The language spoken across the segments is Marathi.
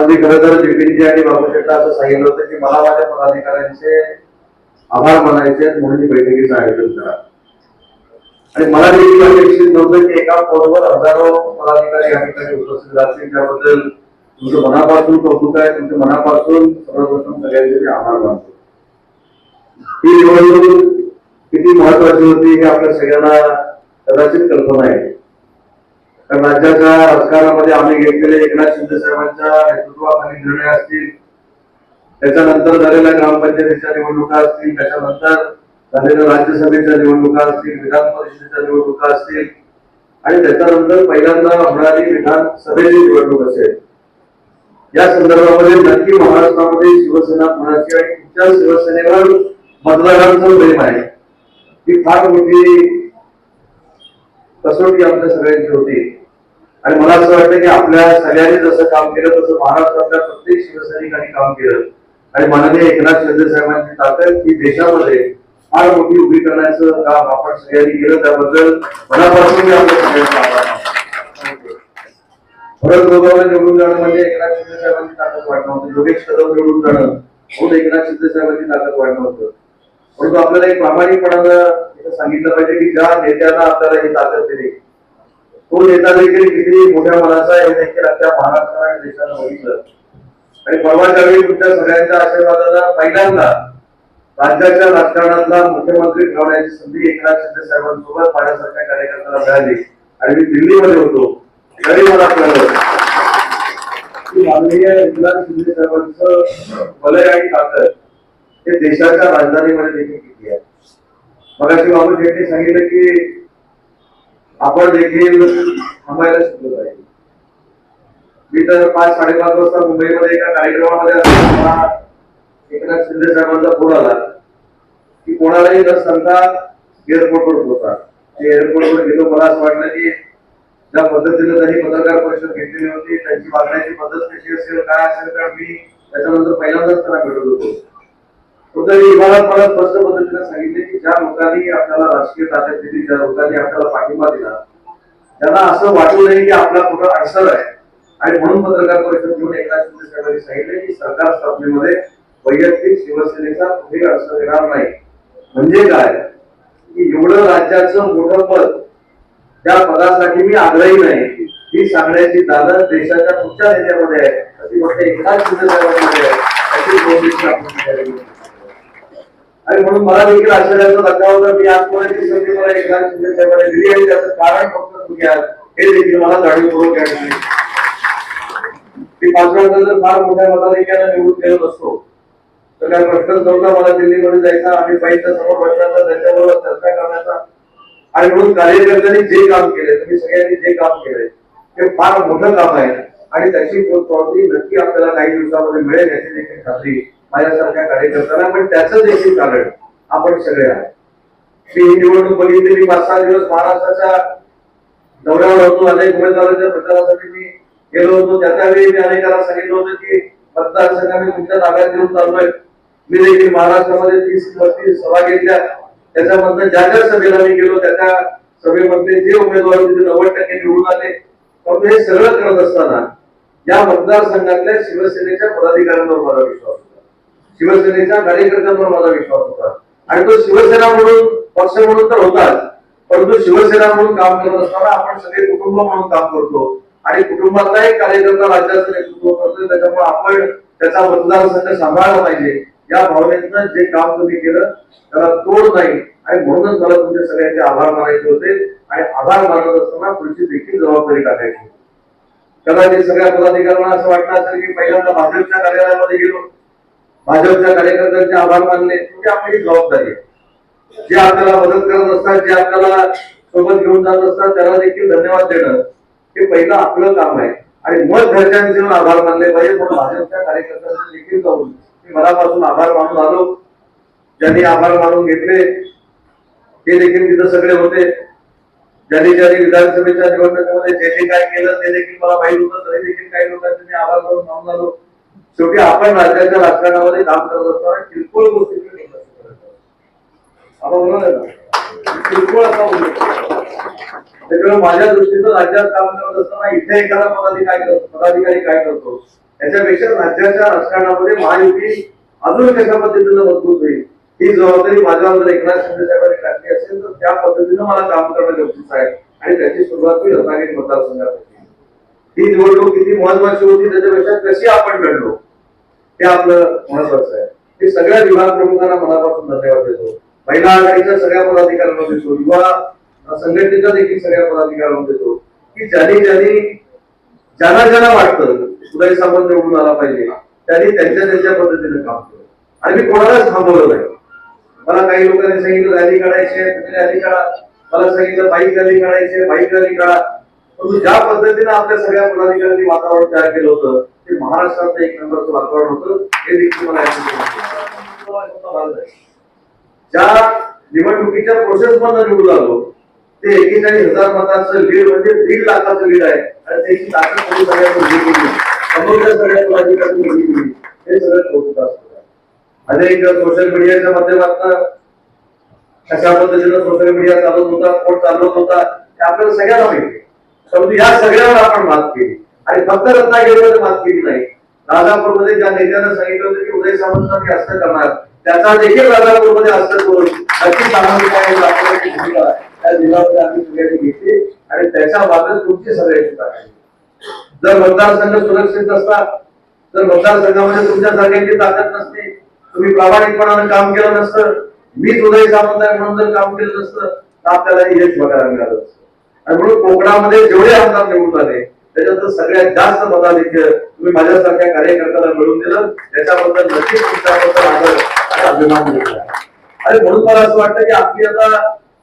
आज मी खरं तर जिल्ह्याची आणि बाबूशेठला असं सांगितलं होतं की मला माझ्या पदाधिकाऱ्यांचे आभार मानायचे आहेत म्हणून बैठकीचं आयोजन करा. आणि मला देखील अपेक्षित नव्हतं की एका फोनवर हजारो पदाधिकारी या ठिकाणी उपस्थित राहतील. त्याबद्दल तुमचं मनापासून कौतुक आहे तुमच्या मनापासून सर्वप्रथम सगळ्यांचे मी आभार मानतो. ही निवडणूक किती महत्वाची होती हे आपल्या सगळ्यांना कदाचित कल्पना आहे. तर राज्याच्या राजकारणामध्ये आम्ही घेतलेले एकनाथ शिंदे साहेबांच्या नेतृत्वाखाली निर्णय असतील त्याच्यानंतर झालेल्या ग्रामपंचायतीच्या निवडणुका असतील त्याच्यानंतर झालेल्या राज्यसभेच्या निवडणुका असतील विधान परिषदेच्या निवडणुका असतील आणि त्याच्यानंतर पहिल्यांदा होणारी विधानसभेची निवडणूक असेल. या संदर्भामध्ये नक्की महाराष्ट्रामध्ये शिवसेना कोणाची आणि तुमच्या शिवसेनेवर मतदारांचं प्रेम आहे. ही फार मोठी कसोटी आपल्या सगळ्यांची होती. आणि मला असं वाटतं की आपल्या सगळ्यांनी जसं काम केलं तसं महाराष्ट्रातल्या प्रत्येक शिवसैनिकांनी काम केलं. आणि माननीय एकनाथ शिंदे साहेबांची ताकद ही देशामध्ये फार मोठी उभी करण्याचं काम आपण सगळ्यांनी केलं. त्याबद्दल मनापासून मी आपल्या सगळ्यांचा आभार मानतो. भरत गोगावला निवडून जाणं म्हणजे एकनाथ शिंदे साहेबांची ताकद वाढणं होतं. योगेश कदम निवडून जाणं म्हणून एकनाथ शिंदे साहेबांची ताकद वाढणं होतं. परंतु आपल्याला एक प्रामाणिकपणानं सांगितलं पाहिजे की ज्या नेत्यांना आपल्याला ही ताकद दिली तो नेता देखील किती मोठ्या मनाचा आहे हे देखील आपल्या महाराष्ट्र आणि देशाला बघितलं. आणि परवाच्या वेळी तुमच्या सगळ्यांच्या आशीर्वादाला पहिल्यांदा राज्याच्या राजकारणातला मुख्यमंत्री ठरवण्याची संधी एकनाथ शिंदे साहेबांसोबत माझ्यासारख्या कार्यकर्त्याला मिळाली. आणि मी दिल्लीमध्ये होतो. तरी मला कळलं. की माननीय एकनाथ शिंदे साहेबांचं वलय आणि ताकद हे देशाच्या राजधानीमध्ये देखील किती आहे. मगाशी बाबू शेट्टी सांगितलं की आपण देखील थांबायला शिकलो पाहिजे मी तर पाच साडेपाच वाजता मुंबईमध्ये एका कार्यक्रमामध्ये असताना एकनाथ शिंदे साहेबांचा फोन आला. की कोणालाही न सांगता एअरपोर्टवर पोहोचा. एअरपोर्टवर गेलो मला असं वाटलं की ज्या पद्धतीने त्यांनी पत्रकार परिषद घेतलेली होती त्यांची वागण्याची पद्धत कशी असेल काय असेल कारण मी त्याच्यानंतर पहिल्यांदाच त्यांना भेटत होतो. विभागात मला स्पष्ट पद्धतीने सांगितले की ज्या लोकांनी आपल्याला राजकीय ताकद दिली ज्या लोकांनी आपल्याला पाठिंबा दिला त्यांना असं वाटू नये की आपला मोठा अडसर आहे. आणि म्हणून पत्रकार परिषद घेऊन एकनाथ शिंदे साहेबांनी सांगितले की सरकार स्थापनेमध्ये वैयक्तिक शिवसेनेचा कुठेही अडसर येणार नाही. म्हणजे काय? की एवढं राज्याचं मोठं पद त्या पदासाठी मी आग्रही नाही. ही सांगण्याची दादर देशाच्या कुठच्या नेत्यामध्ये आहे. अशी गोष्ट एकनाथ शिंदे साहेबांमध्ये आहे. अशी गोष्ट आपण आहे. आणि म्हणून मला देखील आश्चर्याचा धक्का होता. मी आजपर्यंत संधी मला एकनाथ शिंदे दिली आणि त्याचं कारण फक्त तुम्ही आहात हे देखील मला जाणीवपूर्वक या ठिकाणी मी पाच जर फार मोठ्या मताधिक्याने निवडून गेलो नसतो तर काय प्रश्नच नव्हता मला दिल्लीमध्ये जायचा आम्ही बाईचा समोर बसण्याचा त्यांच्याबरोबर चर्चा करण्याचा. आणि म्हणून कार्यकर्त्यांनी जे काम केले तुम्ही सगळ्यांनी जे काम केले ते फार मोठं काम आहे. आणि त्याची पोचपावती नक्की आपल्याला काही दिवसामध्ये मिळेल याची देखील खात्री. माझ्यासारख्या कार्यकर्त्यांना पण त्याचं देखील कारण आपण सगळे आहे मी ही निवडणूक बघितली मी पाच सहा दिवस महाराष्ट्राच्या दौऱ्यावर होतो अनेक उमेदवारांच्या प्रचारासाठी मी गेलो होतो. त्या मी अनेकांना सांगितलं होतं की मतदारसंघ मी तुमच्या ताब्यात घेऊन चाललोय. मी देखील महाराष्ट्रामध्ये तीस पस्तीस सभा घेतल्या. त्याच्यामधनं ज्या ज्या सभेला मी गेलो त्या त्या सभेमध्ये जे उमेदवार तिथे नव्वद टक्के निवडून आले. परंतु हे सगळं करत असताना या मतदारसंघातल्या शिवसेनेच्या पदाधिकाऱ्यांवर माझा विश्वास शिवसेनेच्या कार्यकर्त्यांवर माझा विश्वास होता. आणि तो शिवसेना म्हणून पक्ष म्हणून तर होताच. परंतु शिवसेना म्हणून काम करत असताना आपण सगळे कुटुंब म्हणून काम करतो. आणि कुटुंबातला एक कार्यकर्ता राज्याचं नेतृत्व करतोय त्याच्यामुळे आपण त्याचा मतदारसंघ सांभाळला पाहिजे. या भावनेतनं जे काम तुम्ही केलं त्याला तोड नाही. आणि म्हणूनच मला तुमच्या सगळ्यांचे आभार मानायचे होते. आणि आभार मानत असताना पुढची देखील जबाबदारी टाकायची कदाचित सगळ्या पदाधिकाऱ्यांना असं वाटलं असेल की पहिल्यांदा भाजपच्या कार्यालयामध्ये गेलो भाजपच्या कार्यकर्त्यांचे आभार मानले. म्हणजे आपली जबाबदारी आहे. जे आपल्याला मदत करत असतात जे आपल्याला सोबत घेऊन जात असतात त्याला देखील धन्यवाद देणं हे पहिलं आपलं काम आहे. आणि मग घरच्यांनी येऊन आभार मानले पाहिजे. म्हणून भाजपच्या कार्यकर्त्यांचे देखील जाऊन मी मनापासून आभार मानून आलो. ज्यांनी आभार मानून घेतले ते देखील तिथं सगळे होते. ज्यांनी ज्यांनी विधानसभेच्या निवडणुकीमध्ये जे जे काय केलं ते देखील मला माहीत होतं. तरी देखील काही लोकांचे मी आभार मानून मानून आलो. शेवटी आपण राज्याच्या राजकारणामध्ये काम करत असताना किरकोळ गोष्टी आपण म्हणून किरकोळ असा त्याच्यामुळे माझ्या दृष्टीनं राज्यात काम करत असताना इथे एखादा पदाधिकारी काय करतो? पदाधिकारी काय करतो? त्याच्यापेक्षा राज्याच्या राजकारणामध्ये महायुती अजून कशा पद्धतीनं मजबूत होईल? ही जबाबदारी माझ्यावर जर एकनाथ शिंदे साहेबांनी टाकली असेल तर त्या पद्धतीनं मला काम करणं गरजेचं आहे आणि त्याची सुरुवात मी रत्नागिरी मतदारसंघात ही निवडणूक किती महत्वाची होती त्याच्यापेक्षा कशी आपण घडलो हे आपलं महत्वाचं आहे हे सगळ्या विभाग प्रमुखांना मनापासून धन्यवाद देतो. महिला आघाडीच्या सगळ्या पदाधिकाऱ्यांना देतो. युवा संघटनेच्या देखील सगळ्या पदाधिकाऱ्यांना देतो. की ज्यांनी ज्यांनी ज्यांना ज्यांना वाटतं उदय सामंत निवडून आला पाहिजे त्यांनी त्यांच्या त्यांच्या पद्धतीने काम केलं. आणि मी कोणालाच थांबवलं नाही. मला काही लोकांनी सांगितलं रॅली काढायची आहे तुम्ही रॅली काढा. मला सांगितलं बाईक रॅली काढायची आहे बाईक रॅली काढा. परंतु ज्या पद्धतीने आपल्या सगळ्या पदाधिकाऱ्यांनी वातावरण तयार केलं होतं की महाराष्ट्राचं एक नंबरचं वातावरण होतं हे देखील मला ज्या निवडणुकीच्या प्रोसेस मधून निवडून आलो ते एकेचाळीस हजार मतांचं लीड म्हणजे दीड लाखाचं लीड आहे. आणि त्याची ताकद कधी सगळ्यात उभी केली समोरच्या सगळ्या उभी केली हे सगळं कौतुक असतं. अनेक सोशल मीडियाच्या माध्यमातून कशा पद्धतीनं सोशल मीडिया चालत होता कोण चालवत होता ते आपल्याला सगळ्यांना माहिती आहे. परंतु या सगळ्यावर आपण मात केली. आणि फक्त रत्नागिरीवर मात केली नाही. राजापूरमध्ये ज्या नेत्यानं सांगितलं होतं की उदय सामंतांनी हस्त करणार त्याचा देखील राजापूरमध्ये हस्त करून नक्की सामाजिक दाखवण्याची भूमिका त्या जिल्ह्यामध्ये आम्ही सगळ्यांनी घेतली आणि त्याच्या बाबत तुमची सगळ्यांची ताकद जर मतदारसंघ सुरक्षित असता जर मतदारसंघामध्ये तुमच्या सगळ्यांची ताकद नसते तुम्ही प्रामाणिकपणानं काम केलं नसतं मीच उदय सामंत आहे म्हणून जर काम केलं नसतं तर आपल्याला यश बघायला मिळालं असतं आणि म्हणून कोकणामध्ये जेवढे आमदार निवडून आले त्याच्यात सगळ्यात जास्त मताधिक्य तुम्ही माझ्यासारख्या कार्यकर्त्याला मिळून दिलं. त्याच्याबद्दल नक्कीच तुमच्याबद्दल आदर अभिमान घेतला आणि म्हणून मला असं वाटतं की आपली आता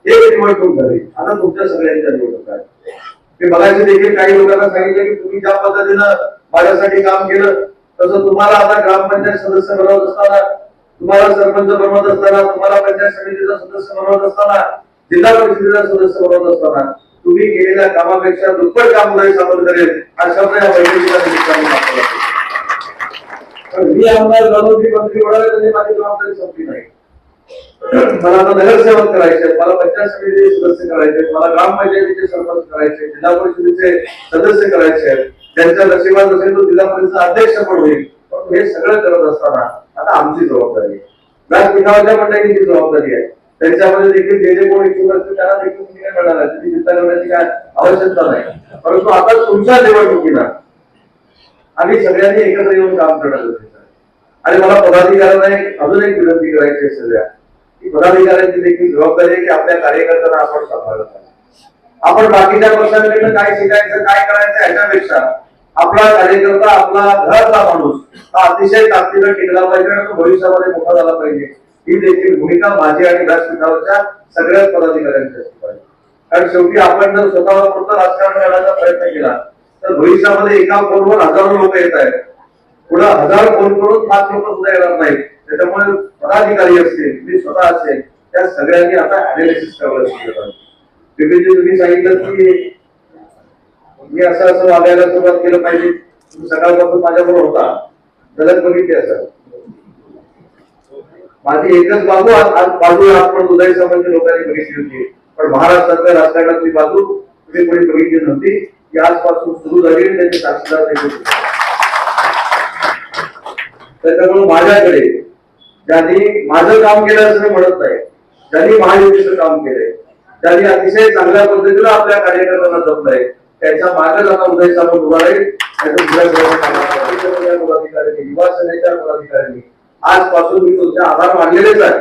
एक निवडणूक झाली. आता तुमच्या सगळ्यांच्या निवडणूक आहे मी मगाशी देखील काही लोकांना सांगितलं की तुम्ही ज्या पद्धतीनं माझ्यासाठी काम केलं तसं तुम्हाला आता ग्रामपंचायत सदस्य बनवत असताना तुम्हाला सरपंच बनवत असताना तुम्हाला पंचायत समितीचा सदस्य बनवत असताना जिल्हा परिषदेचा सदस्य बनवत असताना तुम्ही केलेल्या कामापेक्षा दुप्पट काम उदय सादर करेल अशा या बैठकीच्या निमित्ताने मी आमदार झालो की मंत्री म्हणाले त्यांनी माझी जबाबदारी संपली नाही. मला आता नगरसेवक करायचे मला पंचायत समितीचे सदस्य करायचे मला ग्रामपंचायतीचे सरपंच करायचे जिल्हा परिषदेचे सदस्य करायचे त्यांच्या नशिबात असेल तो जिल्हा परिषद अध्यक्ष पण होईल. पण हे सगळं करत असताना आता आमची जबाबदारी आहे. व्यासपीठावरच्या मंडळीची जबाबदारी आहे. त्यांच्यामध्ये देखील जे जे कोण इच्छुक असतील त्यांना देखील तुम्ही काय मिळणार आहे. त्याची चिंता करण्याची काय आवश्यकता नाही. परंतु आता तुमच्या निवडणुकीला आम्ही सगळ्यांनी एकत्र येऊन काम करणं गरजेचं आहे आणि मला पदाधिकाऱ्यांना एक अजून एक विनंती करायची आहे सगळ्या की पदाधिकाऱ्यांची देखील जबाबदारी आहे की आपल्या कार्यकर्त्यांना आपण सांभाळत आहे आपण बाकीच्या पक्षांकडनं काय शिकायचं काय करायचं याच्यापेक्षा आपला कार्यकर्ता आपला घरातला माणूस हा अतिशय ताकदीनं टिकला पाहिजे आणि तो भविष्यामध्ये मोठा झाला पाहिजे. ही देखील भूमिका माझी आणि व्यासपीठावरच्या सगळ्याच पदाधिकाऱ्यांची असली पाहिजे कारण शेवटी आपण जर स्वतःला फक्त राजकारण करण्याचा प्रयत्न केला तर भविष्यामध्ये एका फोनवर हजारो लोक येत आहेत. पुढे हजार फोन करून पाच लोक सुद्धा येणार नाहीत. त्याच्यामुळे पदाधिकारी असतील मी स्वतः असेल त्या सगळ्यांनी आता अनालिसिस करायला तुम्ही सांगितलं की मी असं असं वागायला सुरुवात केलं पाहिजे. तुम्ही सकाळपासून माझ्याबरोबर होता. जगत बघितली असं माझी एकच बाजू आज बाजू आपण उदय समाजाच्या लोकांनी बघितली होती. पण महाराष्ट्रातल्या राजकारणातली बाजू तुम्ही कोणी बघितली नव्हती. की आजपासून सुरू झाली आणि साक्षीदार त्याच्यामुळे माझ्याकडे ज्यांनी माझं काम केलं असं मी म्हणत नाही. ज्यांनी महायुतीचं काम केलंय. ज्यांनी अतिशय चांगल्या पद्धतीनं आपल्या कार्यकर्त्यांना जपलंय. त्याच्यामागे आता उदय सामंत उभा राहील. त्याचं पदाधिकाऱ्यांनी युवा सेनेच्या पदाधिकाऱ्यांनी आजपासून मी तुमचे आभार मानलेलेच आहे.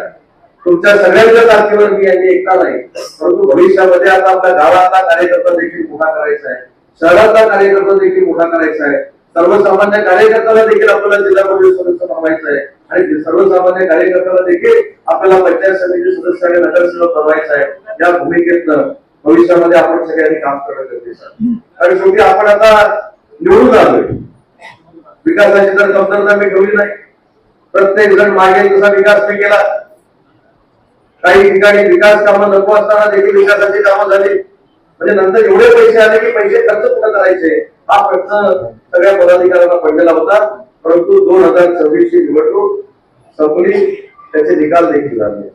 तुमच्या सगळ्यांच्या तारखेवर मी यांनी एकटा नाही परंतु भविष्यामध्ये आता आपल्या गावातला कार्यकर्ता देखील मोठा करायचा आहे. शहरातला कार्यकर्ता देखील मोठा करायचा आहे. सर्वसामान्य कार्यकर्त्याला देखील आपल्याला जिल्हा परिषद सदस्य बनवायचं आहे. आणि सर्वसामान्य कार्यकर्त्याला देखील आपल्याला पंचायत समिती सदस्य आणि नगरसेवक बनवायचं आहे या भूमिकेतनं भविष्यामध्ये आपण सगळ्यांनी काम करणं गरजेचं आहे. आणि शेवटी आपण आता निवडून आलोय. विकासाची तर कमतरता मी ठेवली नाही. प्रत्येक जण मागे तसा विकास नाही केला. काही ठिकाणी विकास कामं नको असताना देखील विकासाची कामं झाली. म्हणजे नंतर एवढे पैसे आले की पैसे खर्च कुठं करायचे? हा प्रश्न सगळ्या पदाधिकाऱ्यांना पडलेला होता. परंतु दोन हजार सव्वीस ची निवडणूक संपली. त्याचे निकाल देखील लागले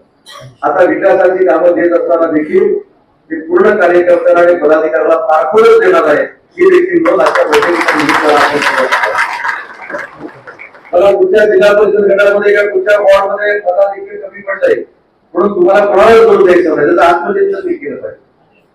आता विकासाची कामं घेत असताना देखील मी पूर्ण कार्यकर्त्यांना आणि पदाधिकाऱ्याला पारखूनच देणार आहे ही देखील नोंद आजच्या बैठकीच्या निमित्तानं मला कुठच्या जिल्हा परिषद गटामध्ये किंवा कुठच्या वॉर्डमध्ये मला देखील कमी पडता येईल म्हणून तुम्हाला कोणाला दोष द्यायचं नाही? त्याचं आत्मचिंतन मी केलं पाहिजे.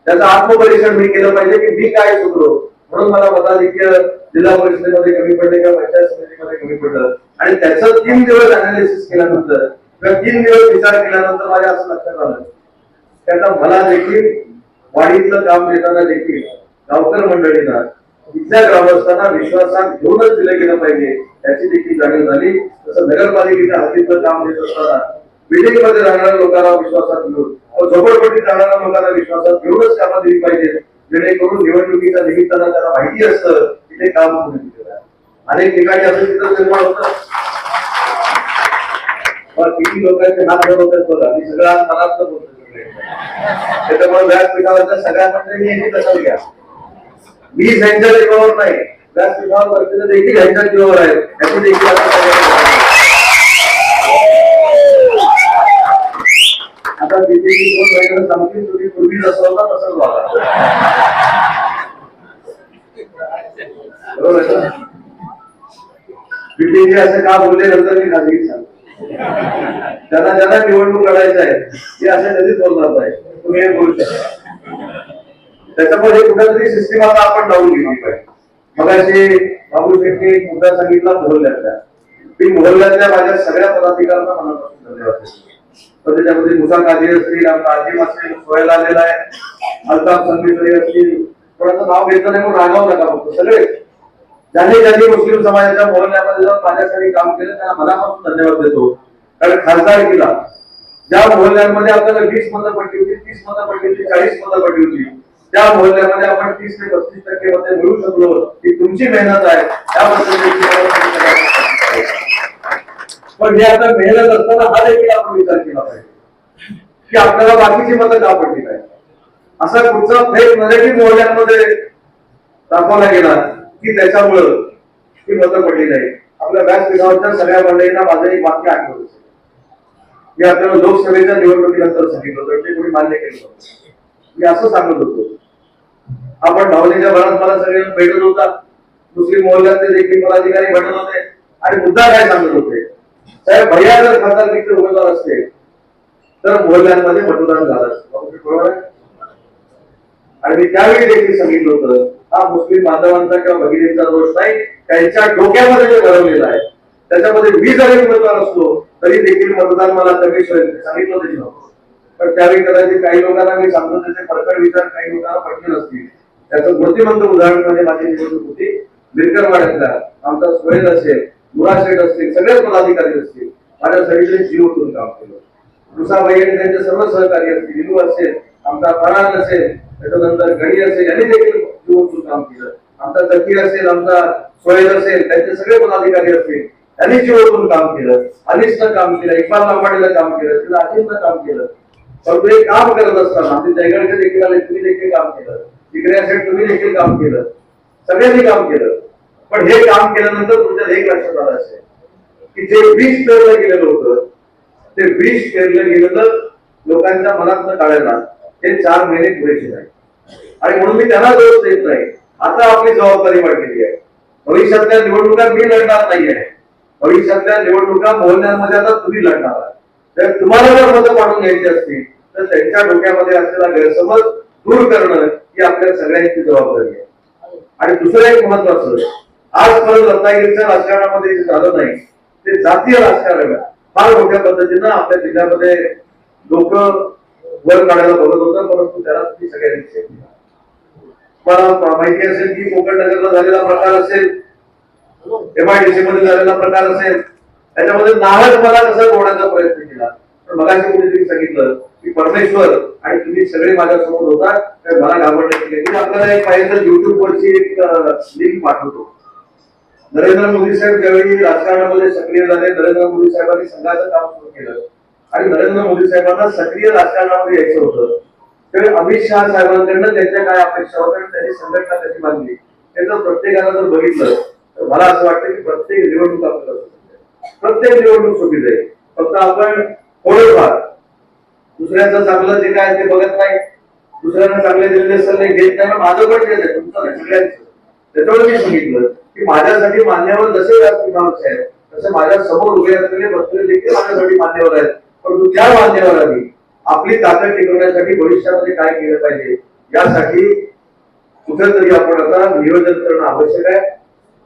त्याचं आत्मपरीक्षण मी केलं पाहिजे की मी काय चुकलो म्हणून मला मताधिक्य जिल्हा परिषदेमध्ये कमी पडले किंवा पंचायत समितीमध्ये कमी पडलं. आणि त्याचं तीन दिवस अनालिसिस केल्यानंतर किंवा तीन दिवस विचार केल्यानंतर माझ्या असं लक्षात आलं. त्याचा मला देखील वाढीतलं काम देताना देखील गावकर मंडळींना इथल्या ग्रामस्थांना विश्वासात घेऊनच दिलं गेलं पाहिजे. याची देखील जाणीव झाली. तसं नगरपालिकेच्या हातीतलं काम देत असताना बिल्डिंगमध्ये राहणाऱ्या लोकांना विश्वासात घेऊन झोपडपट्टीत राहणाऱ्या लोकांना विश्वासात घेऊनच कामं दिली पाहिजे जेणेकरून निवडणुकीच्या निमित्तानं त्याला माहिती असतं की ते काम अनेक ठिकाणी असं चित्र निर्माण होत. किती लोकांचे हात होतात बघा. मी सगळ्या मनात बोलतो. त्याच्यामुळे व्यासपीठावरच्या सगळ्या मंत्र्यांनी यांनी घ्या मी ह्यांच्या जीवावर नाही. व्यासपीठावर बसलेले देखील यांच्या जीवावर आहेत याची देखील आता बीजेपी दोन महिन्यानं सांगतील तुम्ही पूर्वी जसं होता तसंच वागा बरोबर बीजेपी असं का बोलले नंतर मी खाजगी सांगतो. ज्यांना ज्यांना निवडणूक लढायचं आहे ते असं कधीच बोलणार नाही. तुम्ही हे बोलू शकता. त्याच्यामुळे कुठेतरी सिस्टीम आता आपण लावून घेतली पाहिजे. मग अशी बाबू शेट्टी एक मुद्दा सांगितला मोहल्ल्यातल्या. मी मोहल्ल्यातल्या माझ्या सगळ्या पदाधिकाऱ्यांना मनापासून धन्यवाद पण त्याच्यामध्ये मुसा काजी असतील आमचा आजीम असेल सोयला आलेला आहे अल्ताफ संगीतरी असतील कोणाचं नाव घेतलं नाही म्हणून रागावू नका फक्त सगळे. ज्यांनी ज्यांनी मुस्लिम समाजाच्या मोहल्ल्यामध्ये जाऊन माझ्यासाठी काम केलं त्यांना मनापासून धन्यवाद देतो. कारण खासदारकीला ज्या मोहल्ल्यांमध्ये आपल्याला वीस मतं पडली होती तीस मतं पडली होती चाळीस मतं पडली होती. त्या मोहल्ल्यामध्ये आपण तीस ते पस्तीस टक्के मध्ये मिळू शकलो ही तुमची मेहनत आहे त्याबद्दल पण हे आता मेहनत असताना हा देखील आपण विचार केला पाहिजे. की आपल्याला बाकीची मतं का पडली नाही असा कुठचा फेक नरेटिव्ह मोहल्ल्यांमध्ये दाखवला गेला की त्याच्यामुळं ती मतं पडली नाही. आपल्या व्यासपीठावरच्या सगळ्या मंडळींना माझं एक वाक्य आठवत. मी आपल्याला लोकसभेच्या निवडणुकीनंतर सांगितलं होतं ते कोणी मान्य केलं होतं. मी असं सांगत होतो. आपण धावणीच्या भरात मला सगळे भेटत होता. मुस्लिम मोहल्ल्यातले देखील पदाधिकारी भेटत होते. आणि मुद्दा काय सांगत होते? साहेब भैया जर खासदारकीचे उमेदवार असते तर मोहल्ल्यांमध्ये मतदान झालं असतं. बरोबर आणि मी त्यावेळी देखील सांगितलं होतं हा मुस्लिम बांधवांचा किंवा भगिनींचा दोष नाही त्यांच्या डोक्यामध्ये जे घडवलेला आहे त्याच्यामध्ये मी जरी उमेदवार असलो तरी देखील मतदान मला कमी सांगितलं सांगितलं तर पण त्यावेळी कदाचित काही लोकांना मी सांगतो त्याचे फडकड विचार काही लोकांना पटले नसतील. त्याचं मूर्तिमंत उदाहरण म्हणजे माझी निवडणूक होती. बिरकरवाड्यातला आमचा सोहेल असेल मुरा शेठ असतील सगळेच पदाधिकारी असतील. माझ्या सगळीकडे जीव ओतून काम केलं. मुसाबाई आणि त्यांचे सर्व सहकारी असतील हिंदू असेल आमचा फरान असेल त्याच्यानंतर गणी असेल यांनी देखील जीव होतून काम केलं. आमचा जकीर असेल आमचा सोहेल असेल त्यांचे सगळे पदाधिकारी असतील त्यांनी जीव होतून काम केलं. अनिशनं काम केलं इकबाल लांबाडीला काम केलं तिला अजिमनं काम केलं. सगळे काम करत असताना आमचे जयगडचे देखील आले तुम्ही देखील काम केलं. तिकडे असेल तुम्ही देखील काम केलं. सगळ्यांनी काम केलं. पण हे काम केल्यानंतर तुमच्या एक लक्षात आलं असेल की जे बीज पेरलं गेलेलं होतं ते बीज पेरलं गेलेलं लोकांच्या मनात काढायला हे चार महिने पुरेसे नाही आणि म्हणून मी त्यांना दोष देत नाही. आता आपली जबाबदारी वाढलेली आहे. भविष्यातल्या निवडणुका मी लढणार नाहीये. भविष्यातल्या निवडणुका मोहल्ल्यांमध्ये आता तुम्ही लढणार आहात. तर तुम्हाला जर मतं पाठवून घ्यायची असतील तर त्यांच्या डोक्यामध्ये असलेला गैरसमज दूर करणं ही आपल्या सगळ्यांची जबाबदारी आहे. आणि दुसरं एक महत्वाचं आजपर्यंत रत्नागिरीच्या राजकारणामध्ये झालं नाही ते जातीय राजकारण फार मोठ्या पद्धतीनं आपल्या जिल्ह्यामध्ये लोक वर काढायला बघत होतं परंतु त्याला ती सगळ्यांनी मला माहिती असेल की कोकण नगरला झालेला प्रकार असेल एमआयडीसी मध्ये झालेला प्रकार असेल त्याच्यामध्ये नाहक मला कसा कोणाचा प्रयत्न केला? पण मगाशी कोणीतरी सांगितलं की परमेश्वर आणि तुम्ही सगळे माझ्यासमोर होता तर मला घाबरण्याची काही मी आपल्याला एक पाहिजे तर युट्यूब वरची एक लिंक पाठवतो. नरेंद्र मोदी साहेब ज्यावेळी राजकारणामध्ये सक्रिय झाले नरेंद्र मोदी साहेबांनी संघाचं काम सुरू केलं. आणि नरेंद्र मोदी साहेबांना सक्रिय राजकारणामध्ये यायचं होतं. त्यावेळी अमित शहा साहेबांकडनं त्यांच्या काय अपेक्षा होत्या आणि त्यांनी संघटना कशी बांधली त्याचं प्रत्येकाला जर बघितलं तर मला असं वाटतं की प्रत्येक निवडणूक आपल्याला प्रत्येक निवडणूक सोपी जाईल. फक्त आपण दुसऱ्याचं चांगलं जे काय ते बघत नाही दुसऱ्यांना चांगले दिलेले सल्ले घेत नाही माझं पण घेत आहे तुमचं नाही सगळ्यांचं. त्याच्यामुळे मी सांगितलं की माझ्यासाठी मान्यवर जसे व्यासपीठावरचे आहेत तसे माझ्यासमोर उभे असलेले बसलेले देखील माझ्यासाठी मान्यवर आहेत. परंतु त्या मान्यवरांनी आपली ताकद टिकवण्यासाठी भविष्यामध्ये काय केलं पाहिजे यासाठी कुठेतरी आपण आता नियोजन करणं आवश्यक आहे.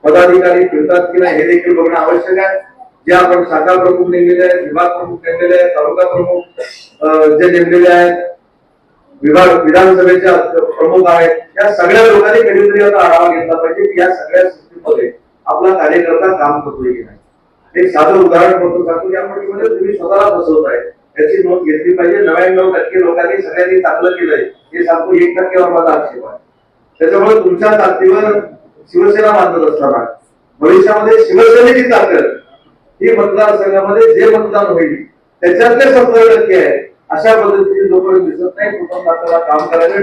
पदाधिकारी फिरतात की नाही हे देखील बघणं आवश्यक आहे. जे आपण शाखा प्रमुख नेमलेले आहेत विभाग प्रमुख नेमलेले आहेत तालुका प्रमुख जे नेमलेले आहेत विभाग विधानसभेच्या प्रमुख आहेत या सगळ्या लोकांनी कधीतरी आता आढावा घेतला पाहिजे की या सगळ्या सिस्टीममध्ये आपला कार्यकर्ता काम करतोय की नाही. एक साधं उदाहरण म्हणून सांगतो या म्हणजे तुम्ही स्वतःला बसवत आहे. याची नोंद घेतली पाहिजे. नव्याण्णव टक्के लोकांनी सगळ्यांनी चांगलं केलंय. हे सांगतो एक टक्केवर माझा आक्षेप आहे. त्याच्यामुळे तुमच्या ताकदीवर शिवसेना बांधत असताना भविष्यामध्ये शिवसेनेची ताकद ही मतदारसंघामध्ये जे मतदान होईल त्याच्यातले सत्तर टक्के आहे अशा पद्धतीने जोपर्यंत दिसत नाही कुठून आपल्याला काम करायला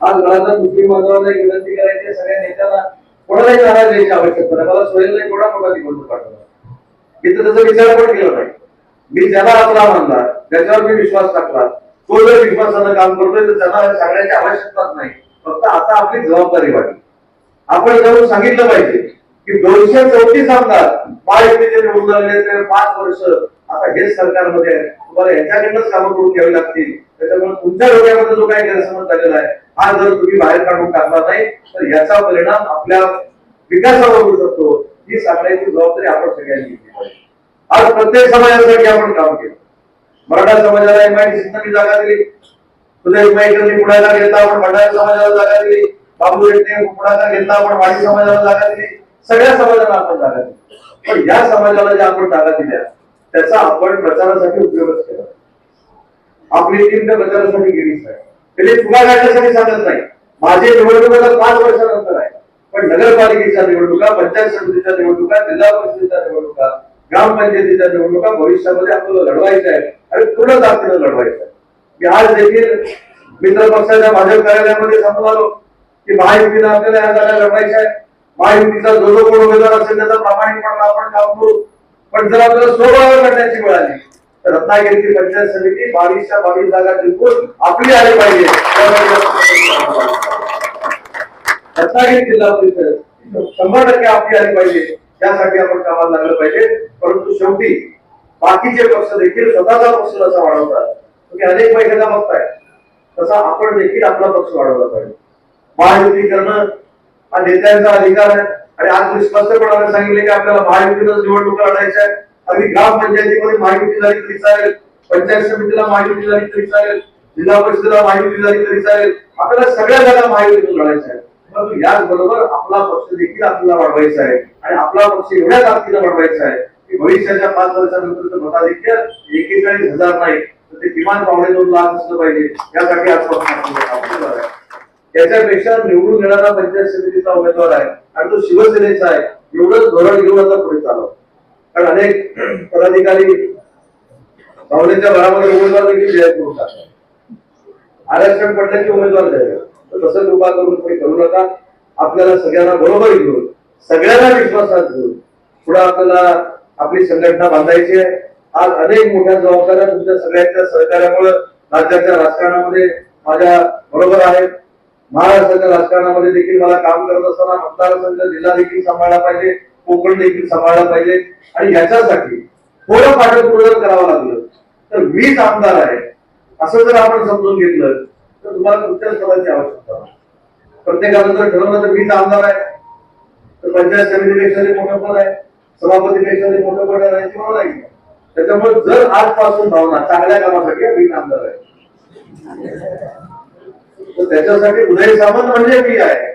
आज घराचा मुस्लिम बांधवांना विनंती करायची सगळ्या नेत्यांना कोणालाही नाराज द्यायची आवश्यकता नाही. मला सोयीला कोणा कोणा निवडणूक पाठवला इथं त्याचा विचार पण केला नाही. मी ज्याला आपला मानला त्याच्यावर मी विश्वास टाकला तो जर विश्वासानं काम करतोय तर त्याला सांगण्याची आवश्यकताच नाही. फक्त आता आपली जबाबदारी वाटली आपण जाऊन सांगितलं पाहिजे की दोनशे चौतीस आमदार महायुतीचे निवडून झालेले पाच वर्ष. आता हेच सरकारमध्ये तुम्हाला यांच्याकडनंच कामं करून घ्यावी लागतील. त्याच्यामुळे तुमच्या डोक्यामध्ये जो काही गैरसमज झालेला आहे हा जर तुम्ही बाहेर काढून टाकला नाही तर याचा परिणाम आपल्या विकासावर होऊ शकतो. ही सांगण्याची जबाबदारी आपण सगळ्यांनी घेतली पाहिजे. आज प्रत्येक समाजासाठी आपण काम केलं. मराठा समाजाला एमआयडीसीतनं जागा दिली. सुदेश माईकरनी पुढाकार घेतला आपण भंडारी समाजाला जागा दिली. बाबू रेटने पुढाकार घेतला आपण वाडी समाजाला जागा दिली. सगळ्या समाजाला आपण जागा दिली. पण या समाजाला ज्या आपण जागा दिल्या त्याचा आपण प्रचारासाठी उपयोगच केला. आपली टीम त्या प्रचारासाठी गेलीच नाही. म्हणजे त्याने तुला काढण्यासाठी सांगत नाही. माझे निवडणुकाला पाच वर्षानंतर आहे. पण नगरपालिकेच्या निवडणुका पंचायत समितीच्या निवडणुका जिल्हा परिषदेच्या निवडणुका ग्रामपंचायतीच्या निवडणुका भविष्यामध्ये आपल्याला लढवायचं आहे आणि पूर्ण ताकदीनं लढवायचं आहे. मी आज देखील मित्र पक्षाच्या भाजप कार्यालयामध्ये सांगून आलो की महायुतीनं आपल्याला या जागा लढवायच्या आहेत महायुतीचा जो जो कोण उमेदवार असेल त्याचा प्रामाणिकपणा आपण काम करू पण जर आपल्याला स्वबळावर करण्याची वेळ आली तर रत्नागिरीची पंचायत समिती बावीसच्या बावीस जागा जिंकून आपली आली पाहिजे. रत्नागिरी जिल्हा परिषद शंभर टक्के आपली आली पाहिजे. त्यासाठी आपण कामाला लागलं पाहिजे. परंतु शेवटी बाकीचे पक्ष देखील स्वतःचा पक्ष जसा वाढवतात तुम्ही अनेक बैठका बघताय तसा आपण देखील आपला पक्ष वाढवला पाहिजे. महायुती करणं हा नेत्यांचा अधिकार आहे. आणि आज मी स्पष्टपणाने सांगितले की आपल्याला महायुतीनं निवडणूक लढायच्या आहे. अगदी ग्रामपंचायतीमध्ये महायुती झाली तरी चालेल. पंचायत समितीला महायुती झाली तरी चालेल. जिल्हा परिषदेला महायुती झाली तरी चालेल. आपल्याला सगळ्या जागा महायुतीतून लढायच्या आहे परंतु याचबरोबर आपला पक्ष देखील आपल्याला वाढवायचा आहे. आणि आपला पक्ष एवढ्या ताकदीनं वाढवायचा आहे की भविष्याच्या पाच वर्षानंतरचं मताधिक्य एकेचाळीस हजार नाही. तर ते किमान पावणे दोन लाख असलं पाहिजे. यासाठी आजपासून आपल्याला त्याच्यापेक्षा निवडून येणारा पंचायत समितीचा उमेदवार आहे आणि तो शिवसेनेचा आहे एवढंच धोरण घेऊन आता पुढे चालव. कारण अनेक पदाधिकारी भावनेच्या भरामध्ये उमेदवार देखील जाहीर करून टाकतात आरक्षण पडलं की उमेदवार जाहीर तसं कृपा करून काही करू नका. आपल्याला सगळ्यांना बरोबर घेऊन सगळ्यांना विश्वासात घेऊन पुढे आपल्याला आपली संघटना बांधायची आहे. आज अनेक मोठ्या जबाबदाऱ्या तुमच्या सगळ्यांच्या सहकार्यामुळे राज्याच्या राजकारणामध्ये माझ्या बरोबर आहेत. महाराष्ट्राच्या राजकारणामध्ये देखील मला काम करत असताना मतदारसंघ जिल्हा देखील सांभाळला पाहिजे कोकण देखील सांभाळला पाहिजे. आणि याच्यासाठी थोडं पाठपुढं जर करावं लागलं. तर मीच आमदार आहे असं जर आपण समजून घेतलं तर तुम्हाला कुठल्याच पदाची आवश्यकता प्रत्येकानं जर ठरवलं तर मीच आमदार आहे तर पंचायत समितीपेक्षा ते मोठं पद आहे. सभापतीपेक्षा ते मोठं पद आहे. नाही. त्याच्यामुळे जर आजपासून भावना चांगल्या कामासाठी आहे, मीच आमदार आहे त्याच्यासाठी उदय सामंत म्हणजे मी आहे.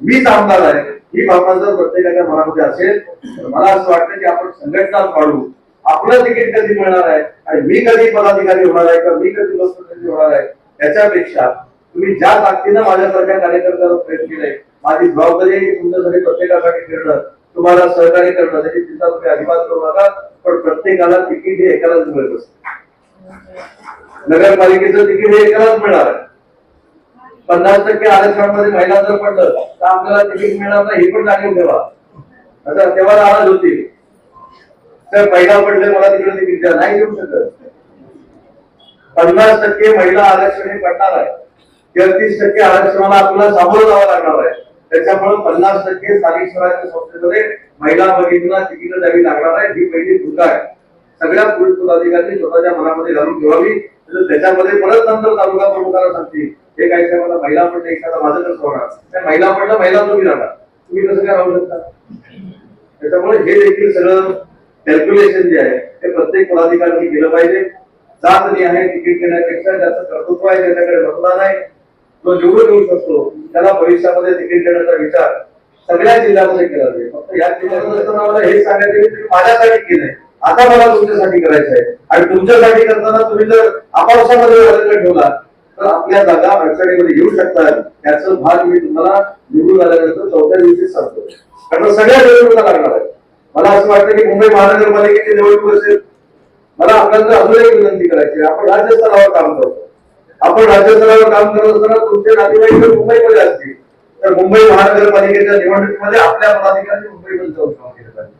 मीच आमदार आहे. ही भावना जर प्रत्येकाच्या मनामध्ये असेल तर मला असं वाटतं की आपण संघटना पाडू आपलं तिकीट कधी मिळणार आहे? आणि मी कधी पदाधिकारी होणार आहे? किंवा मी कधी लोकप्रतिनिधी होणार आहे? त्याच्यापेक्षा तुम्ही ज्या ताकदीनं माझ्यासारख्या कार्यकर्त्याला प्रयत्न केलाय माझी जबाबदारी आहे की तुमच्यासाठी प्रत्येकासाठी फिरणं तुम्हाला सहकार्य करणं. त्याची चिंता तुम्ही अजिबात करू नका. पण प्रत्येकाला तिकीट हे एकालाच मिळत असते. नगरपालिकेचं तिकीट हे एकालाच मिळणार आहे. पन्नास टक्के आरक्षणामध्ये महिला जर पडलं तर आपल्याला तिकीट मिळणार नाही हे पण टाकून ठेवा. आता तेव्हा नाराज होतील. तर महिला पडले मला तिकडे तिकीट द्या. नाही देऊ शकत. पन्नास टक्के महिला आरक्षण हे पडणार आहे. तेहतीस टक्के आरक्षणाला आपल्याला सामोरं जावं लागणार आहे. त्याच्यामुळे पन्नास टक्के स्थानिक स्वराज्य संस्थेमध्ये महिला भगिनींना तिकीट द्यावी लागणार आहे. ही पहिली चुका आहे. सगळ्या पोलीस पदाधिकाऱ्यांनी स्वतःच्या मनामध्ये घालून ठेवावी. तर त्याच्यामध्ये परत नंतर तालुका प्रमुखाला सांगतील. जे काय साहेब मला महिला म्हणणं एखादा माझं कसं होणार त्या महिला म्हणलं महिला तुम्ही राहणार तुम्ही कसं काय राहू शकता? त्याच्यामुळे हे देखील सगळं कॅल्क्युलेशन जे आहे ते प्रत्येक पदाधिकाऱ्यांनी केलं पाहिजे. जात नाही आहे तिकीट घेण्यापेक्षा ज्याचं कर्तृत्व आहे त्याच्याकडे मतदान आहे तो निवडून येऊ शकतो त्याला भविष्यामध्ये तिकीट देण्याचा विचार सगळ्या जिल्ह्यामध्ये केला जाईल. फक्त या जिल्ह्यामध्ये मला हे सांगायचं की तुम्ही माझ्यासाठी केलंय आता मला तुमच्यासाठी करायचं आहे. आणि तुमच्यासाठी करताना तुम्ही जर आपापसामध्ये ठेवला तर आपल्या जागा अडचणीमध्ये येऊ शकतात. त्याचं भाग मी तुम्हाला निवडून आल्यानंतर चौथ्या दिवशी सांगतो. कारण सगळ्या निवडणुका लागणार आहेत. मला असं वाटतं की मुंबई महानगरपालिकेची निवडणूक असेल. मला आपल्याला अजून एक विनंती करायची आपण राज्यस्तरावर काम करतो. आपण राज्यस्तरावर काम करत असताना तुमचे नातेवाईक जर मुंबईमध्ये असतील तर मुंबई महानगरपालिकेच्या निवडणुकीमध्ये आपल्या पदाधिकाऱ्यांनी मुंबईमध्ये जाऊन काम केलं पाहिजे.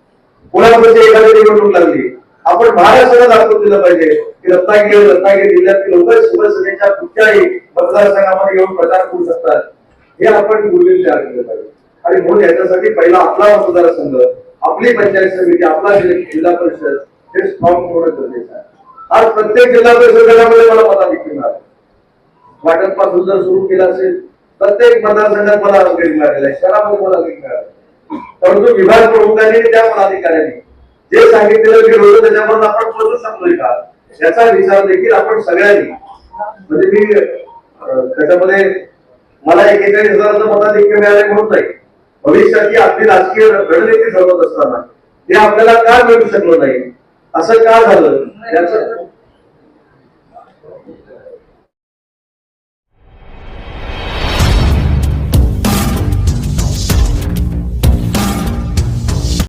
पुण्यामध्ये एखादी निवडणूक लागली आपण महाराष्ट्राला दाखवून दिलं पाहिजे. की रत्नागिरी रत्नागिरी जिल्ह्यातील लोक शिवसेनेच्या कुठल्याही मतदारसंघामध्ये येऊन प्रचार करू शकतात. हे आपण पूर्वी तयार पाहिजे. आणि म्हणून याच्यासाठी पहिला आपला मतदारसंघ आपली पंचायत समिती आपला जिल्हा जिल्हा परिषद हे स्ट्रॉंग होणं गरजेचं आहे. आज प्रत्येक जिल्हा परिषद गटामध्ये मला पदाधिकारी मिळणार वाटपपासून जर सुरू केला असेल प्रत्येक मतदारसंघात मला अपडेट मिळालेला आहे. शहरामध्ये मला अपडेट मिळाला परंतु विभाग प्रमुखांनी त्या पदाधिकाऱ्यांनी जे सांगितलेलं की रोज त्याच्यापर्यंत आपण पोहोचू शकलोय का? याचा विचार देखील आपण सगळ्यांनी. म्हणजे मी त्याच्यामध्ये मला एकेचाळीस हजाराचं मताधिक्य मिळाले म्हणून नाही. भविष्याची आपली राजकीय रणनीती ठरवत असताना. हे आपल्याला का मिळू शकलं नाही? असं का झालं? याचं